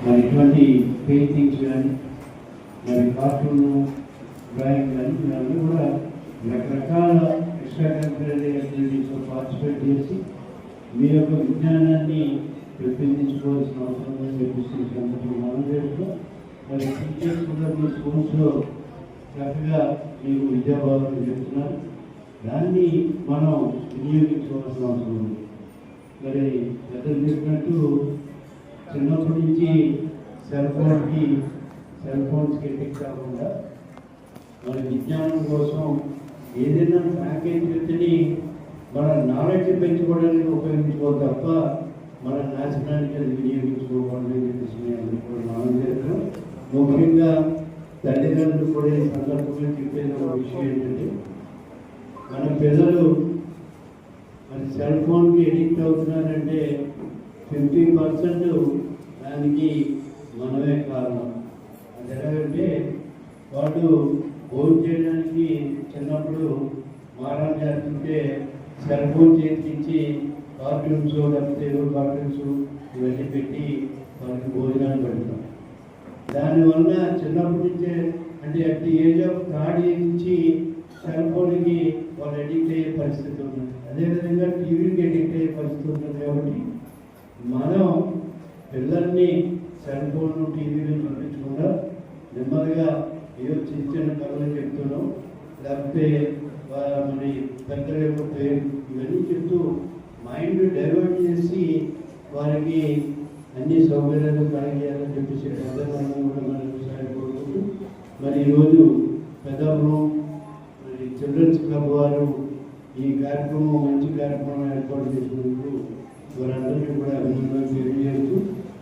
మరి ఇటువంటి పెయింటింగ్స్ కానీ మరి కార్టూన్ డ్రాయింగ్ కానీ ఇవన్నీ కూడా రకరకాల ఎక్స్ట్రా కరిక్యులర్ యాక్టివిటీస్లో పార్టిసిపేట్ చేసి మీ యొక్క విజ్ఞానాన్ని పెంపొందించుకోవాల్సిన అవసరం మరి టీచర్స్ కూడా స్కూల్స్లో చక్కగా మీకు విద్యాభావాలు చెప్తున్నారు. దాన్ని మనం వినియోగించుకోవాల్సిన అవసరం ఉంది. మరి పెద్దలు చెప్పినట్టు చిన్నప్పటి నుంచి సెల్ ఫోన్కి సెల్ ఫోన్స్కి ఎడిక్ట్ కాకుండా మన విజ్ఞానం కోసం ఏదైనా సాంకేతికతని మన నాలెడ్జ్ పెంచుకోవడానికి ఉపయోగించుకోవాలి తప్ప మన నాశనానికి అది వినియోగించుకోకూడదు అని చెప్పేసి నేను కూడా మనం చేస్తున్నాం ముఖ్యంగా తల్లిదండ్రులు కూడా ఈ సందర్భంగా చెప్పేది ఒక విషయం ఏంటంటే మన పిల్లలు మరి సెల్ ఫోన్కి ఎడిక్ట్ అవుతున్నారంటే ఫిఫ్టీ పర్సెంట్ దానికి మనమే కారణం. అది ఎలాగంటే వాడు ఫోన్ చేయడానికి చిన్నప్పుడు మారం చేస్తుంటే సెల్ ఫోన్ చేయించి కార్టూన్స్ లేకపోతే కార్టూన్స్ ఇవన్నీ పెట్టి వాళ్ళకి భోజనాలు పెడతాం. దానివల్ల చిన్నప్పటి నుంచే అంటే at the age of third age నుంచి సెల్ ఫోన్కి వాళ్ళు అడిక్ట్ అయ్యే పరిస్థితి ఉన్నది. అదేవిధంగా టీవీకి అడిక్ట్ అయ్యే పరిస్థితి ఉంటుంది కాబట్టి మనం పిల్లల్ని సెల్ ఫోన్ టీవీలు చూపించకుండా నెమ్మదిగా ఏదో చిన్న చిన్న కథలు చెప్తున్నాం. లేకపోతే మరి పెద్దల యొక్క పేరు ఇవన్నీ చెప్తూ మైండ్ డైవర్ట్ చేసి వారికి అన్ని సౌకర్యాలు కలిగేయాలని చెప్పేసి పెద్దలందరూ కూడా మనం సహాయపడుకుంటూ మరి ఈరోజు పెద్దలు మరి చిల్డ్రన్స్ క్లబ్ వారు ఈ కార్యక్రమం మంచి కార్యక్రమం ఏర్పాటు చేసినందుకు వారందరికీ కూడా అభినందనలు తెలియజేస్తూ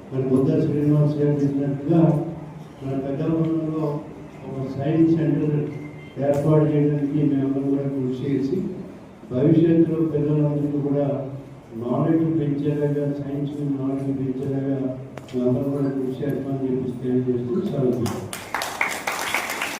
మరి బుద్ధ శ్రీనివాస్ గారు చెప్పినట్టుగా మన పెద్దలంలో ఒక సైన్స్ సెంటర్ ఏర్పాటు చేయడానికి మేమందరం కూడా కృషి చేసి భవిష్యత్తులో పిల్లలందరికీ కూడా నాలెడ్జ్ పెంచేలాగా సైన్స్ నాలెడ్జ్ పెంచేలాగా మేమందరం కూడా కృషి చేస్తామని చెప్పి తెలియజేస్తూ సెలవు